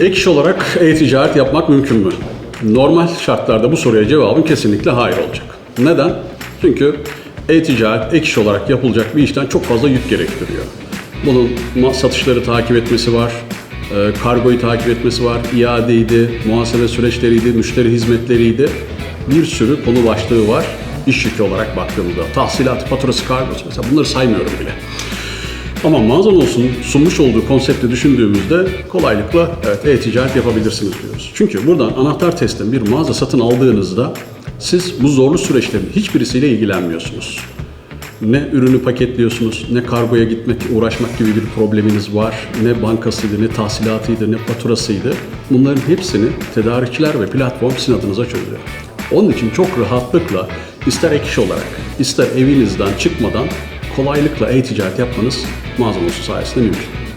Ek iş olarak e-ticaret yapmak mümkün mü? Normal şartlarda bu soruya cevabım kesinlikle hayır olacak. Neden? Çünkü e-ticaret ek iş olarak yapılacak bir işten çok fazla yük gerektiriyor. Bunun satışları takip etmesi var, e, kargoyu takip etmesi var, iadeydi, muhasebe süreçleriydi, müşteri hizmetleriydi. Bir sürü konu başlığı var iş yükü olarak baktığımızda. Tahsilat, faturası, kargosu mesela bunları saymıyorum bile. Ama mağazanın sunmuş olduğu konsepti düşündüğümüzde kolaylıkla evet, e-ticaret yapabilirsiniz diyoruz. Çünkü buradan anahtar teslim bir mağaza satın aldığınızda siz bu zorlu süreçlerin hiçbirisiyle ilgilenmiyorsunuz. Ne ürünü paketliyorsunuz, ne kargoya gitmek, uğraşmak gibi bir probleminiz var, ne bankasıydı, ne tahsilatıydı, ne faturasıydı. Bunların hepsini tedarikçiler ve platform sizin adınıza çözüyor. Onun için çok rahatlıkla ister ek iş olarak, ister evinizden çıkmadan kolaylıkla e-ticaret yapmanız mağazanın sayesinde mümkün.